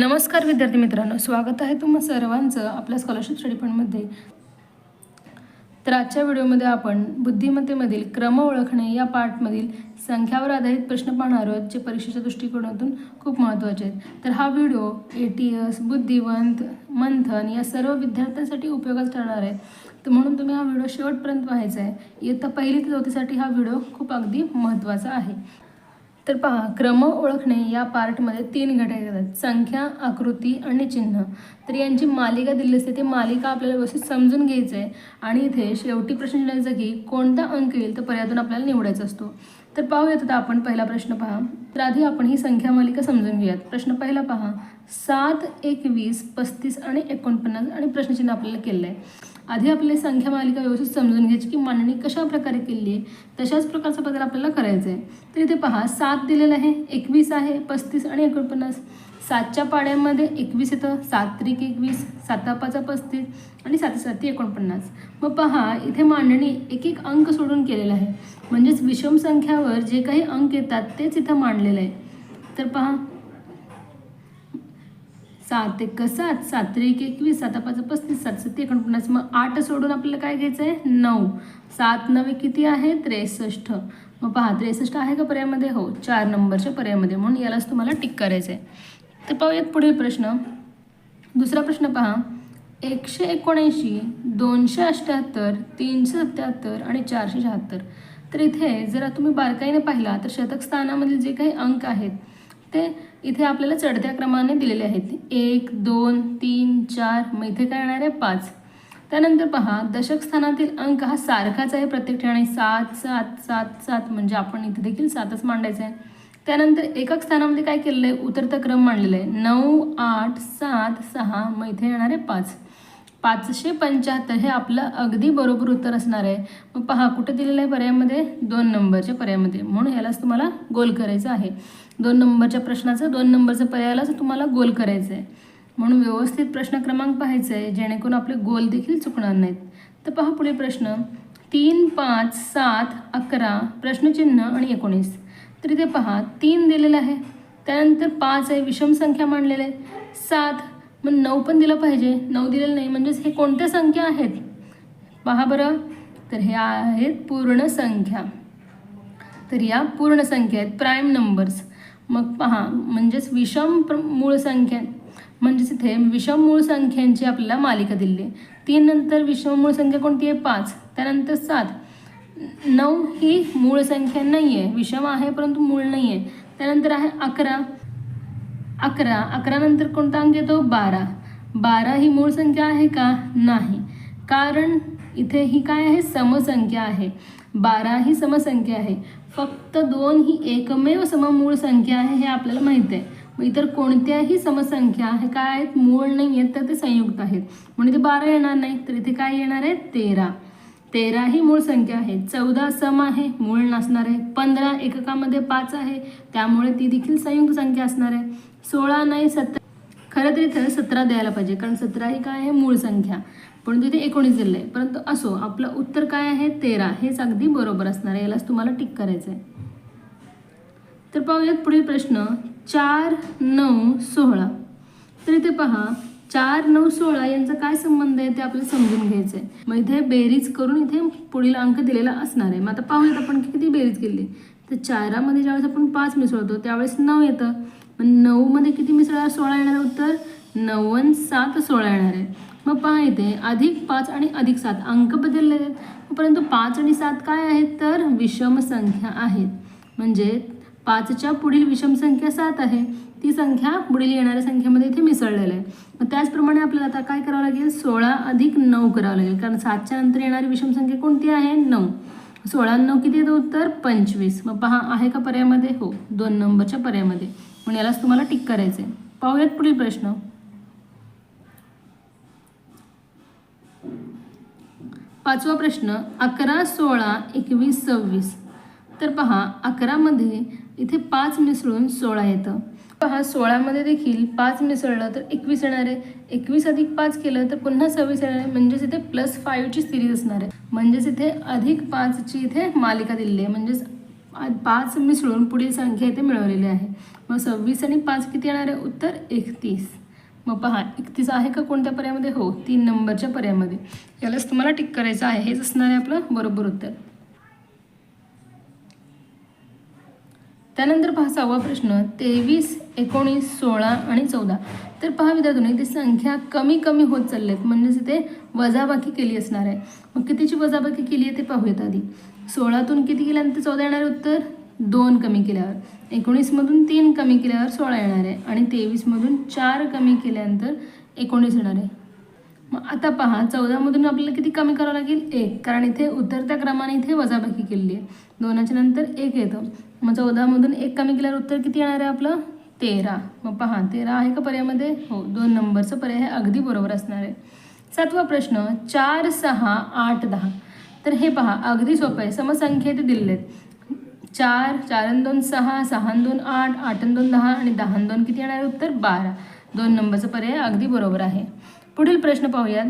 नमस्कार विद्यार्थी मित्रांनो स्वागत आहे तुम्हा सर्वांचं आपल्या स्कॉलरशिप स्टडी फंडमध्ये तर आजच्या व्हिडिओमध्ये आपण बुद्धिमत्तेमधील क्रम ओळखणे या पार्टमधील संख्यावर आधारित प्रश्न पाहणार आहोत जे परीक्षेच्या दृष्टिकोनातून खूप महत्त्वाचे आहेत. तर हा व्हिडिओ ए टी एस बुद्धिवंत मंथन या सर्व विद्यार्थ्यांसाठी उपयोगात ठरणार आहे. तर म्हणून तुम्ही हा व्हिडिओ शेवटपर्यंत पाहायचा आहे. इयत्ता पहिली ते चौथीसाठी हा व्हिडिओ खूप अगदी महत्त्वाचा आहे. तर पहा क्रम ओळखणे या पार्टमध्ये तीन घटक येतात. संख्या आकृती आणि चिन्ह. तर यांची मालिका दिली असते. ती मालिका आपल्याला व्यवस्थित समजून घ्यायचं आहे. आणि इथे शेवटी प्रश्न विचारायचा की कोणता अंक येईल तर पर्यातून आपल्याला निवडायचा असतो. तर पाहूयात आता आपण पहिला प्रश्न पहा. तर आधी आपण ही संख्या मालिका समजून घेऊयात. प्रश्न पहिला पहा. सात एकवीस पस्तीस आणि एकोणपन्नास आणि प्रश्नचिन्ह आपल्याला केलं आहे आधी आपली संख्या मालिका व्यवस्थित समजून घ्यायची की मांडणी कशा प्रकारे केली आहे तशाच प्रकारचा बदल आपल्याला करायचा आहे. तर इथे पहा सात दिलेलं आहे एकवीस आहे पस्तीस आणि एकोणपन्नास. सातच्या पाड्यामध्ये एकवीस येतं सात त्रिक एकवीस साता पाचा पस्तीस आणि साती साती एकोणपन्नास. मग पहा इथे मांडणी एक एक अंक सोडून केलेला आहे. म्हणजेच विषम संख्यावर जे काही अंक येतात तेच इथं मांडलेलं आहे. तर पहा सात एक सात सात एक एकवीस सात पाच पस्तीस सात सत्ती एकोणपन्नास. मग आठ सोडून आपल्याला काय घ्यायचं आहे नऊ. सात नवे किती आहे? त्रेसष्ट. मग पहा त्रेसष्ट आहे का पर्यायमध्ये? हो चार नंबरच्या पर्यायमध्ये. म्हणून यालाच तुम्हाला टिक करायचं आहे तर पाहूयात पुढील प्रश्न. दुसरा प्रश्न पहा. एकशे एकोणऐंशी दोनशे अठ्ठ्याहत्तर तीनशे सत्याहत्तर आणि चारशे शहात्तर. तर इथे जर तुम्ही बारकाईने पाहिला तर शतक स्थानामधील जे काही अंक आहेत ते इथे आपल्याला चढत्या क्रमाने दिलेले आहेत एक दोन तीन चार. मग इथे काय येणार आहे? पाच. त्यानंतर पहा दशक स्थानातील अंक हा सारखाच आहे प्रत्येक ठिकाणी. सात सात सात सात. म्हणजे आपण इथे देखील सातच मांडायचं आहे. त्यानंतर एकक स्थानामध्ये काय केलेलं आहे? उतरता क्रम मांडलेला आहे. नऊ आठ सात सहा. मग इथे येणार आहे पाच. पाचशे पंच्याहत्तर हे आपलं अगदी बरोबर उत्तर असणार आहे. मग पहा कुठे दिलेलं आहे पर्यायामध्ये? दोन नंबरच्या पर्यायामध्ये. म्हणून यालाच तुम्हाला गोल करायचं आहे. दोन नंबरच्या प्रश्नाचं दोन नंबरचं पर्यायालाच तुम्हाला गोल करायचं आहे म्हणून व्यवस्थित प्रश्न क्रमांक पाहायचा आहे जेणेकरून आपले गोल देखील चुकणार नाहीत. तर पहा पुढे प्रश्न. तीन पाच सात अकरा प्रश्नचिन्ह आणि एकोणीस. तर इथे पहा तीन दिलेलं आहे. त्यानंतर पाच आहे विषम संख्या मांडलेलं आहे. सात मग नऊ पण दिलं पाहिजे. नऊ दिलेलं नाही म्हणजेच हे कोणत्या संख्या आहेत? पहा बरं. तर हे आहेत पूर्ण संख्या. तर या पूर्ण संख्या आहेत प्राईम नंबर्स. मग पहा म्हणजेच विषम प्र मूळ संख्या म्हणजेच इथे विषम मूळ संख्यांची आपल्याला मालिका दिली. आहे तीन नंतर विषम मूळ संख्या कोणती आहे? पाच. त्यानंतर सात. नऊ ही मूळ संख्या नाही आहे विषम आहे परंतु मूळ नाही आहे त्यानंतर आहे अकरा. अकरा. अकरा नंतर कोणता अंक येतो? बारा. बारा ही मूळ संख्या आहे का? नाही. कारण इथे ही काय आहे? समसंख्या आहे. बारा ही समसंख्या आहे. फक्त दोन ही एकमेव सममूळ संख्या आहे हे आपल्याला माहीत आहे. मग इतर कोणत्याही समसंख्या हे काय आहेत? मूळ नाही आहेत तर ते संयुक्त आहेत. म्हणून ते बारा येणार नाही तर इथे काय येणार आहे? तेरा. तेरा ही मूळ संख्या आहे. चौदा सम आहे मूळ नसणार आहे. पंधरा एककामध्ये पाच आहे त्यामुळे ती देखील संयुक्त संख्या असणार आहे. सोळा नाही सतरा. खरं तर इथं सतरा द्यायला पाहिजे कारण सतरा ही काय आहे? मूळ संख्या. पण तिथे एकोणीस दिलं आहे परंतु असो आपलं उत्तर काय आहे? तेरा. हेच अगदी बरोबर असणार आहे. यालाच तुम्हाला टिक करायचं आहे तर पाहूयात पुढील प्रश्न. चार नऊ सोळा. तर इथे पहा चार नऊ सोळा यांचा काय संबंध आहे? ते आपल्याला समजून घ्यायचं आहे मग इथे बेरीज करून इथे पुढील अंक दिलेला असणार आहे. मग आता पाहूयात आपण किती बेरीज केली. तर चारामध्ये ज्यावेळेस आपण पाच मिसळतो त्यावेळेस नऊ येतं. मग नऊमध्ये किती मिसळणार सोळा येणार उत्तर. नव्वन्न सात सोळा येणार आहे. मग पहा इथे अधिक पाच आणि अधिक सात. अंक बदलले आहेत. परंतु पाच आणि सात काय आहेत? तर विषम संख्या आहेत. म्हणजे पाचच्या पुढील विषम संख्या सात आहे. ती संख्या पुढील येणाऱ्या संख्येमध्ये इथे मिसळलेलं आहे. मग त्याचप्रमाणे आपल्याला आता काय करावं लागेल? सोळा अधिक नऊ करावं लागेल. कारण सातच्या नंतर येणारी विषम संख्या कोणती आहे? नऊ. सोळा नऊ किती येतं उत्तर पंचवीस. मग पहा आहे का पर्यायामध्ये? हो दोन नंबरच्या पर्यायामध्ये. म्हणून यालाच तुम्हाला टिक करायचं आहे पाहूयात पुढील प्रश्न. पाचवा प्रश्न अकरा सोळा एकवीस सव्वीस. तर पहा अकरामध्ये इथे पाच मिसळून सोळा येतं. पहा सोळामध्ये देखील पाच मिसळलं तर एकवीस येणार आहे. एकवीस अधिक पाच केलं तर पुन्हा सव्वीस येणार आहे. म्हणजेच इथे प्लस फाईव्हची सिरीज असणार आहे. म्हणजेच इथे अधिक पाचची इथे मालिका दिलेली आहे. म्हणजेच पाच मिसळून पुढील संख्या इथे मिळवलेली आहे. मग सव्वीस आणि पाच किती येणार आहे? उत्तर एकतीस. मग पहा एकतीस आहे का कोणत्या पर्यामध्ये हो तीन नंबरच्या पर्यामध्ये यालाच तुम्हाला टिक करायचं आहे. हेच असणार आहे आपलं बरोबर उत्तर. त्यानंतर पहा सहावा प्रश्न. तेवीस एकोणीस सोळा आणि चौदा. तर पहा विद्यार्थ्यांनी ती संख्या कमी कमी होत चालल्यात. म्हणजेच इथे वजाबाकी केली असणार आहे. मग कितीची वजाबाकी केली आहे ते पाहूयात आधी. सोळातून किती केल्यानंतर चौदा येणार आहे उत्तर? दोन कमी केल्यावर. एकोणीसमधून तीन कमी केल्यावर सोळा येणार आहे आणि तेवीसमधून चार कमी केल्यानंतर एकोणीस येणार आहे. मग आता पहा चौदामधून आपल्याला किती कमी करावं लागेल? एक. कारण इथे उतरत्या क्रमाने इथे वजाबाकी केलेली आहे. दोनाच्या नंतर एक येतं. मग चौदामधून एक कमी केल्यावर उत्तर किती येणार आहे आपलं? तेरा. मग पहा तेरा आहे का पर्यायामध्ये हो दोन नंबरचं पर्याय अगदी बरोबर असणार आहे. सातवा प्रश्न चार सहा आठ दहा. तर हे पहा अगदी सोपं आहे. समसंख्या इथे दिलेले आहेत चार चार दोन सहा सहा दोन आठ आठ दोन दहा आणि दहा दोन किती येणार आहे उत्तर? बारा. दोन नंबरचा पर्याय अगदी बरोबर आहे. पुढील प्रश्न पाहूयात.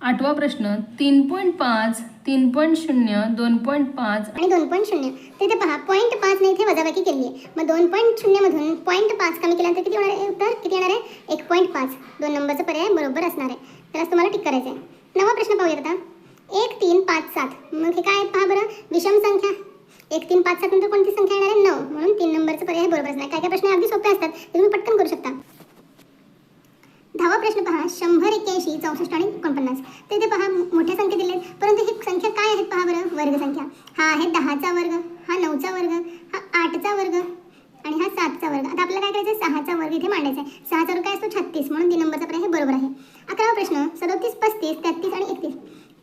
आठवा प्रश्न तीन पॉईंट पाच तीन पॉईंट शून्य दोन पॉईंट पाच आणि दोन पॉईंट शून्य. तिथे पहा पॉईंट पाच नाही इथे वजाबाकी केली आहे. मग दोन पॉईंट शून्यमधून पॉईंट पाच कमी केल्यानंतर किती होणार आहे? उत्तर किती येणार आहे? एक पॉईंट पाच. दोन नंबरचा पर्याय बरोबर असणार आहे. त्यालाच तुम्हाला टिक करायचं आहे नवा प्रश्न पाहूयात आता. एक तीन पाच सात. मग हे काय? पहा बरं. विषम संख्या. एक तीन पाच सात नंतर कोणती संख्या येणार आहे? नऊ. म्हणून तीन नंबरचं पर्याय बरोबर नाही. काय काय प्रश्न अगदी सोपे असतात. ते तुम्ही पटकन करू शकता. दहावा प्रश्न पहा. शंभर एक्क्याऐंशी चौसष्ट आणि एकोणपन्नास. तर ते पहा मोठ्या संख्या दिलेत. परंतु हे संख्या काय आहेत पहा बरं वर्गसंख्या हा आहे दहाचा वर्ग हा नऊचा वर्ग हा आठचा वर्ग आणि हा सातचा वर्ग आता आपल्याला काय करायचं आहे सहाचा वर्ग इथे मांडायचा आहे सहाचा वर्ग काय असतो छत्तीस म्हणून तीन नंबरचा पर्याय हे बरोबर आहे अकरावा प्रश्न सदोतीस पस्तीस तेहतीस आणि एकतीस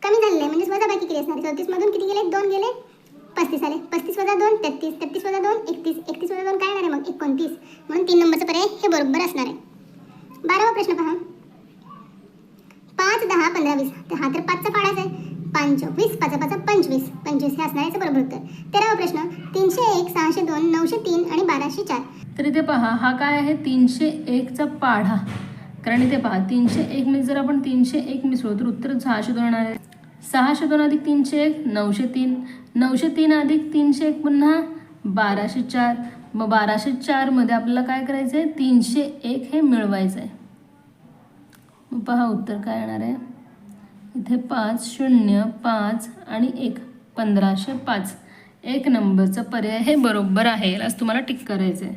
कमी झालेले आहे म्हणजे वजाबाकी केली असणार सदोतीसमधून किती गेले दोन गेले पस्तीस आले पस्तीस वजा दोन तेहतीस तेहतीस वजा दोन एकतीस एकतीस वजा दोन काय येणार आहे मग एकोणतीस म्हणून तीन नंबरचा पर्याय हे बरोबर असणार आहे बारावा प्रश्न पहा पाच दहा पंधरा वीस. तर हा तर पाचचा पाडाच आहे. पाच वीस पाच पाच पंचवीस. पंचवीस हे असणार याचं बरोबर उत्तर तेरावा प्रश्न. तीनशे एक सहाशे दोन नऊशे तीन आणि बाराशे चार. तर इथे पहा हा काय आहे? तीनशे एकचा पाढा. कारण इथे पहा तीनशे एक मिस जर आपण तीनशे एक मिसळू तर उत्तर सहाशे दोन येणार आहे. सहाशे दोन अधिक तीनशे एक नऊशे तीन. नऊशे तीन अधिक तीनशे एक पुन्हा बाराशे चार. मग बाराशे चारमध्ये आपल्याला काय करायचं आहे तीनशे एक हे मिळवायचं आहे पहा उत्तर काय येणार आहे. इथे पाच शून्य पाच आणि एक पंधराशे पाच. एक नंबरचा पर्याय हे बरोबर आहे. यालाच तुम्हाला टिक करायचं आहे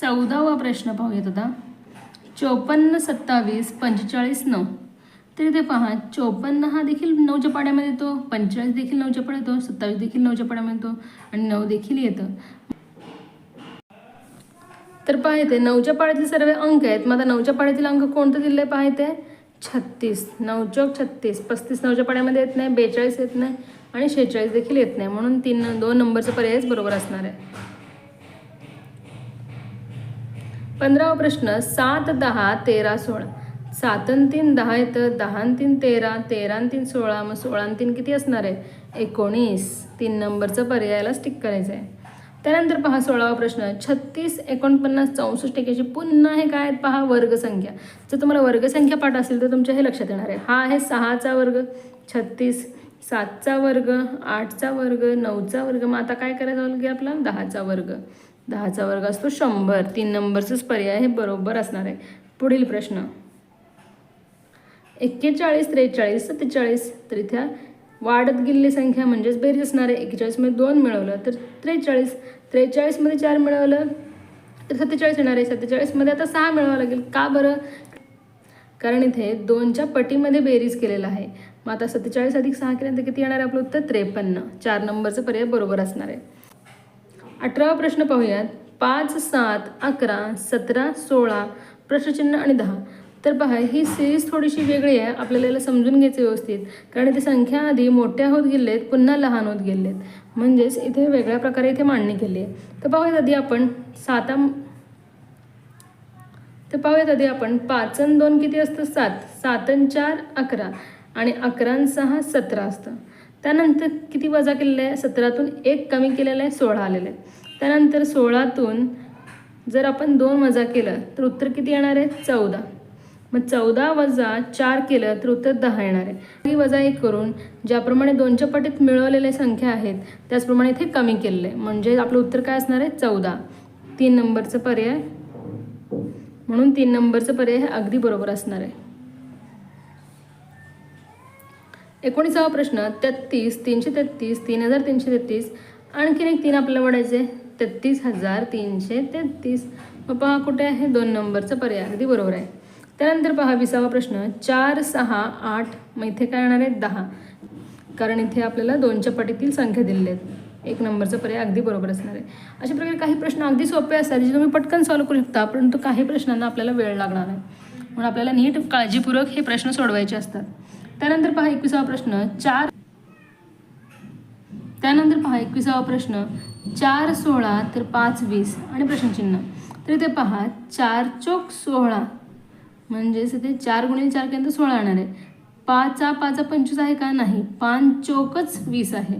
चौदावा प्रश्न पाहूयात आता. चोपन्न सत्तावीस पंचेचाळीस नऊ. तर इथे पहा चोपन्न हा देखील नऊच्या पाड्यामध्ये येतो पंचेचाळीस देखील नऊच्या पाड्यात येतो सत्तावीस देखील नऊच्या पाड्यामध्ये येतो आणि नऊ देखील येतं. तर पाहते नऊच्या पाड्यातील सर्व अंक आहेत. मग आता नऊच्या पाड्यातील अंक कोणतं दिलं आहे पाहते? छत्तीस. नऊ चौक छत्तीस. पस्तीस नऊच्या पाड्यामध्ये येत नाही बेचाळीस येत नाही आणि शेहेचाळीस देखील येत नाही. म्हणून तीन दोन नंबरचा पर्यायच बरोबर असणार आहे. पंधरावा प्रश्न सात दहा तेरा सोळा. सात तीन दहा येतं. दहा तीन तेरा. तेरा तीन सोळा. मग सोळा तीन किती असणार आहे? एकोणीस. तीन नंबरचा पर्यायाला स्टिक करायचं आहे त्यानंतर पहा सोळावा प्रश्न. छत्तीस एकोणपन्नास चौसष्ट एक्याऐंशी पुन्हा हे काय आहेत पहा? वर्गसंख्या. जर तुम्हाला वर्गसंख्या पाठ असेल तर तुमच्या हे लक्षात येणार आहे. हा आहे सहाचा वर्ग छत्तीस सातचा वर्ग आठचा वर्ग नऊचा वर्ग. मग आता काय करायचा लागेल आपला? दहाचा वर्ग. दहाचा वर्ग असतो शंभर. तीन नंबरचाच पर्याय हे बरोबर असणार आहे. पुढील प्रश्न. एक्केचाळीस त्रेचाळीस सत्तेचाळीस तर इथे वाढत गेलेली संख्या म्हणजेच बेरीज असणार आहे एकेचाळीसमध्ये दोन मिळवलं तर त्रेचाळीस त्रेचाळीसमध्ये चार मिळवलं तर सत्तेचाळीस येणार आहे. सत्तेचाळीसमध्ये आता सहा मिळवावं लागेल. का बरं? कारण इथे दोनच्या पटीमध्ये बेरीज केलेला आहे. मग आता सत्तेचाळीस अधिक सहा केल्यानंतर किती येणार आहे आपलं उत्तर? त्रेपन्न. चार नंबरचं पर्याय बरोबर असणार आहे. अठरावा प्रश्न पाहूयात. पाच सात अकरा सतरा सोळा प्रश्नचिन्ह आणि दहा. तर पहा ही सिरीज थोडीशी वेगळी आहे. आपल्याला याला समजून घ्यायचं व्यवस्थित. कारण इथे संख्या आधी मोठ्या होत गेलेत पुन्हा लहान होत गेलेत. म्हणजेच इथे वेगळ्या प्रकारे इथे मांडणी केली आहे. तर पाहूयात आधी आपण साता तर पाहूयात आधी आपण पाच अन दोन किती असतं? सात. सात अन चार अकरा. आणि अकरा सहा सतरा असतं. त्यानंतर किती वजा केलेलं आहे? सतरातून एक कमी केलेलं आहे सोळा आलेलं आहे. त्यानंतर सोळातून जर आपण दोन वजा केलं तर उत्तर किती येणार आहे? चौदा. मग चौदा वजा चार केलं तर उत्तर दहा येणार आहे. ही वजा एक करून ज्याप्रमाणे दोनच्या पटीत मिळवलेल्या संख्या आहेत त्याचप्रमाणे इथे कमी केलेलं. आहे म्हणजे आपलं उत्तर काय असणार आहे? चौदा. तीन नंबरचं पर्याय. म्हणून तीन नंबरचं पर्याय हे अगदी बरोबर असणार आहे. एकोणीसावा प्रश्न तेहत्तीस तीनशे तेहत्तीस तीन हजार तीनशे तेहत्तीस आणखीन एक तीन आपल्याला वाढायचे तेहत्तीस हजार तीनशे तेहत्तीस मग पहा कुठे आहे? दोन नंबरचा पर्याय. अगदी बरोबर आहे. त्यानंतर पहा विसावा प्रश्न. चार सहा आठ मग इथे काय येणार आहे दहा. कारण इथे आपल्याला दोनच्या पटीतील संख्या दिलेल्या आहेत. एक नंबरचा पर्याय अगदी बरोबर असणार आहे. अशा प्रकारे काही प्रश्न अगदी सोपे असतात जे तुम्ही पटकन सॉल्व्ह करू शकता परंतु काही प्रश्नांना आपल्याला वेळ लागणार आहे म्हणून आपल्याला नीट काळजीपूर्वक हे प्रश्न सोडवायचे असतात. त्यानंतर पहा एकविसावा प्रश्न. चार त्यानंतर पहा एकविसावा प्रश्न. चार सोळा तर पाच वीस आणि प्रश्नचिन्ह. तर इथे पहा चार चोक सोळा. म्हणजेच इथे चार गुणिले चार केल्यानंतर सोळा येणार आहे. पाचा पाचा पंचवीस आहे का? नाही. पाच चौकच वीस आहे.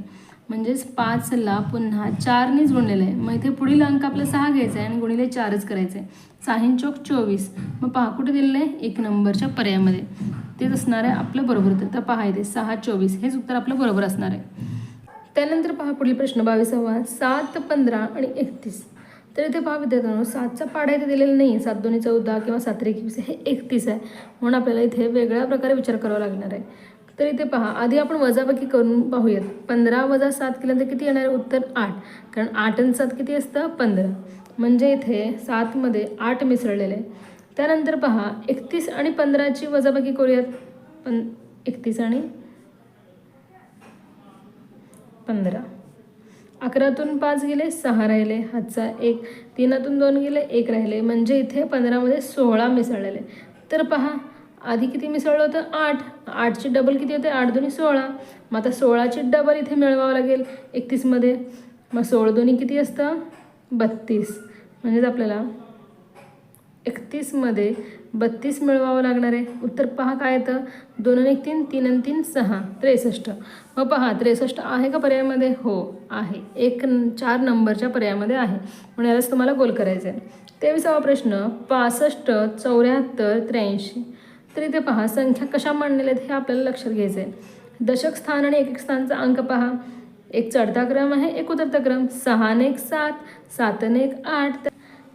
म्हणजेच पाचला पुन्हा चारनेच गुणलेलं आहे. मग इथे पुढील अंक आपला सहा घ्यायचा आहे आणि गुणिले चारच करायचं आहे. साहीन चौक चोवीस. मग पहा कुठे दिलेलं आहे? एक नंबरच्या पर्यायामध्ये. तेच असणार आहे आपलं बरोबर उत्तर. तर पहा इथे सहा चोवीस. हेच उत्तर आपलं बरोबर असणार आहे. त्यानंतर पहा पुढील प्रश्न बावीसावा. सात पंधरा आणि एकतीस. तर इथे पहा विद्यार्थ्यांनो सातचा पाडा इथे दिलेला नाही सात दोन्ही चौदा किंवा सात एकवीस हे एकतीस आहे. म्हणून आपल्याला इथे वेगळ्या प्रकारे विचार करावा लागणार आहे. तर इथे पहा आधी आपण वजाबाकी करून पाहूयात. पंधरा वजा सात केल्यानंतर किती येणार आहे? उत्तर आठ. कारण आठ आणि सात किती असतं? पंधरा. म्हणजे इथे सातमध्ये आठ मिसळलेले आहे. त्यानंतर पहा एकतीस आणि पंधराची वजाबाकी करूयात. पण एकतीस आणि पंधरा. अकरातून पाच गेले सहा राहिले हातचा एक तीनातून दोन गेले एक राहिले. म्हणजे इथे पंधरामध्ये सोळा मिसळलेले. तर पहा आधी किती मिसळलं होतं? आठ. आठची डबल किती होते? आठ दोन्ही सोळा. मग आता सोळाची डबल इथे मिळवावं लागेल एकतीसमध्ये. मग सोळा दोन्ही किती असतं? बत्तीस. म्हणजेच आपल्याला एकतीसमध्ये बत्तीस मिळवावं लागणार आहे. उत्तर पहा काय येतं? दोन आणि एक तीन तीन आणि तीन सहा. त्रेसष्ट. मग पहा त्रेसष्ट आहे का पर्यायामध्ये? हो आहे. एक न- चार नंबरच्या पर्यायामध्ये आहे. म्हणून यालाच तुम्हाला गोल करायचं आहे. तेविसावा प्रश्न पासष्ट चौऱ्याहत्तर त्र्याऐंशी. तर इथे पहा संख्या कशा मांडलेल्या आहेत हे आपल्याला लक्षात घ्यायचं आहे. दशक स्थान आणि एक स्थानचा अंक पहा. एक चढता क्रम आहे एक उतरता क्रम. सहाने एक सात सातने एक आठ.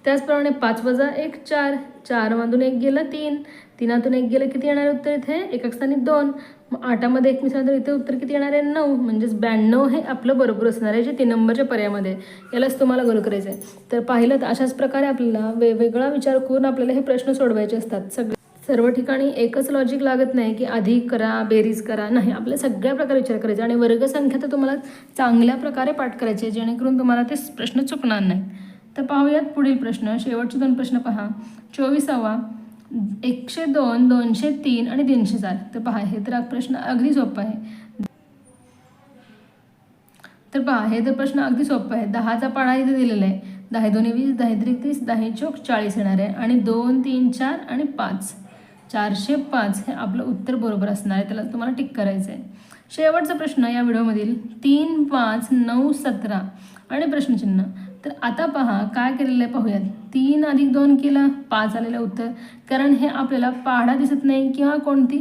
त्याचप्रमाणे पाच वजा एक चार. चारमधून एक गेलं तीन. तीनातून एक गेलं किती येणार उत्तर इथे? एका स्थानी दोन. मग आठामध्ये एक मिसळलं तर इथे उत्तर किती येणार आहे? नऊ. म्हणजेच ब्याण्णव हे आपलं बरोबर असणार आहे जे तीन नंबरच्या पर्यायामध्ये. यालाच तुम्हाला गोल करायचं आहे तर पाहिलं तर अशाच प्रकारे आपल्याला वेगवेगळा विचार करून आपल्याला हे प्रश्न सोडवायचे असतात. सगळे सर्व ठिकाणी एकच लॉजिक लागत नाही की अधिक करा बेरीज करा. नाही आपल्या सगळ्या प्रकारे विचार करायचा. आणि वर्गसंख्या तर तुम्हाला चांगल्या प्रकारे पाठ करायची आहे. जेणेकरून तुम्हाला ते प्रश्न चुकणार नाहीत. तर पाहूयात पुढील प्रश्न. शेवटचे दोन प्रश्न पहा. चोवीसावा एकशे दोन दोनशे तीन आणि तीनशे चार. तर पहा हे तर प्रश्न अगदी सोपा आहे. तर पहा हे तर प्रश्न अगदी सोपा आहे. दहाचा पाढा इथे दिलेला आहे. दहा दोन्ही वीस दहा त्रिक तीस दहा चोक चाळीस येणार आहे. आणि दोन तीन चार आणि पाच. चारशे पाच हे आपलं उत्तर बरोबर असणार आहे. त्याला तुम्हाला टिक करायचं आहे शेवटचा प्रश्न या व्हिडिओमधील तीन पाच नऊ सतरा आणि प्रश्नचिन्ह. तर आता पहा काय केलेलं आहे पाहूयात. तीन अधिक दोन केलं पाच आलेलं उत्तर. कारण हे आपल्याला पाढा दिसत नाही किंवा कोणती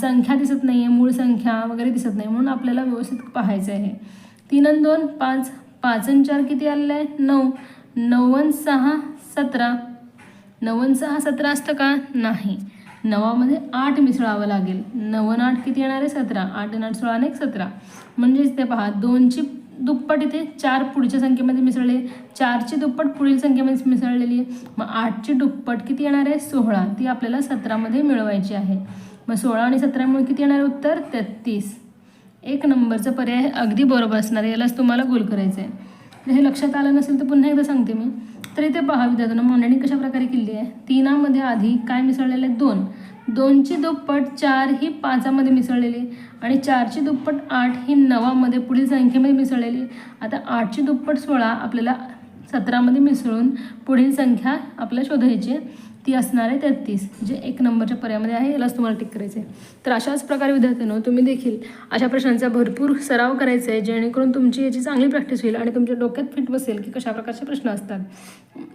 संख्या दिसत नाही आहे मूळ संख्या वगैरे दिसत नाही म्हणून आपल्याला व्यवस्थित पाहायचं आहे. तीन आणि दोन पाच. पाच आणि चार किती आलेलं आहे? नऊ. नऊ सहा सतरा. नवन सहा सतरा असतं का? नाही. नवामध्ये आठ मिसळावं लागेल. नवन आठ किती येणार आहे? सतरा. आठ आणि आठ सोळा आणि एक सतरा. म्हणजेच ते पहा दोनची दुप्पट इथे चार पुढच्या संख्येमध्ये मिसळले. चारची दुप्पट पुढील संख्येमध्ये मिसळलेली आहे. मग आठची दुप्पट किती येणार आहे? सोळा. ती आपल्याला सतरामध्ये मिळवायची आहे. मग सोळा आणि सतरामुळे किती येणार आहे उत्तर? तेहतीस. एक नंबरचा पर्याय अगदी बरोबर असणार आहे. यालाच तुम्हाला गोल करायचं आहे हे लक्षात आलं नसेल तर पुन्हा एकदा सांगते मी. तर इथे पहा विद्यार्थ्यांना मांडणी कशा प्रकारे केली आहे? तीनामध्ये आधी काय मिसळलेलं आहे? दोन. दोनची दुप्पट चार ही पाचामध्ये मिसळलेली आणि चारची दुप्पट आठ ही नवामध्ये पुढील संख्येमध्ये मिसळलेली आता आठची दुप्पट सोळा आपल्याला सतरामध्ये मिसळून पुढील संख्या आपल्याला शोधायची आहे. ती असणार आहे तेहतीस. जे एक नंबरच्या पर्यायामध्ये आहे यालाच तुम्हाला टिक करायचं आहे तर अशाच प्रकारे विद्यार्थ्यांनो तुम्ही देखील अशा प्रश्नांचा भरपूर सराव करायचा आहे जेणेकरून तुमची याची चांगली प्रॅक्टिस होईल आणि तुमच्या डोक्यात फिट बसेल की कशा प्रकारचे प्रश्न असतात.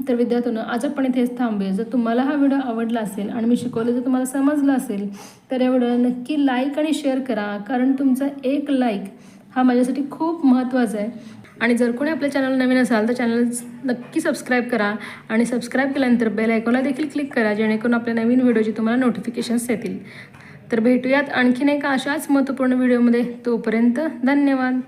तर विद्यार्थ्यांनो आज आपण इथेच थांबूया. जर तुम्हाला हा व्हिडिओ आवडला असेल आणि मी शिकवलं जर तुम्हाला समजलं असेल तर या व्हिडिओला नक्की लाईक आणि शेअर करा कारण तुमचा एक लाईक हा माझ्यासाठी खूप महत्त्वाचा आहे. आणि जर कोणी आपल्या चॅनल नवीन असाल तर चॅनल नक्की सबस्क्राईब करा. आणि सबस्क्राईब केल्यानंतर बेल आयकॉनला देखील क्लिक करा जेणेकरून आपल्या नवीन व्हिडिओची तुम्हाला नोटिफिकेशन्स येतील. तर भेटूयात आणखीन एका अशाच महत्त्वपूर्ण व्हिडिओमध्ये तोपर्यंत धन्यवाद.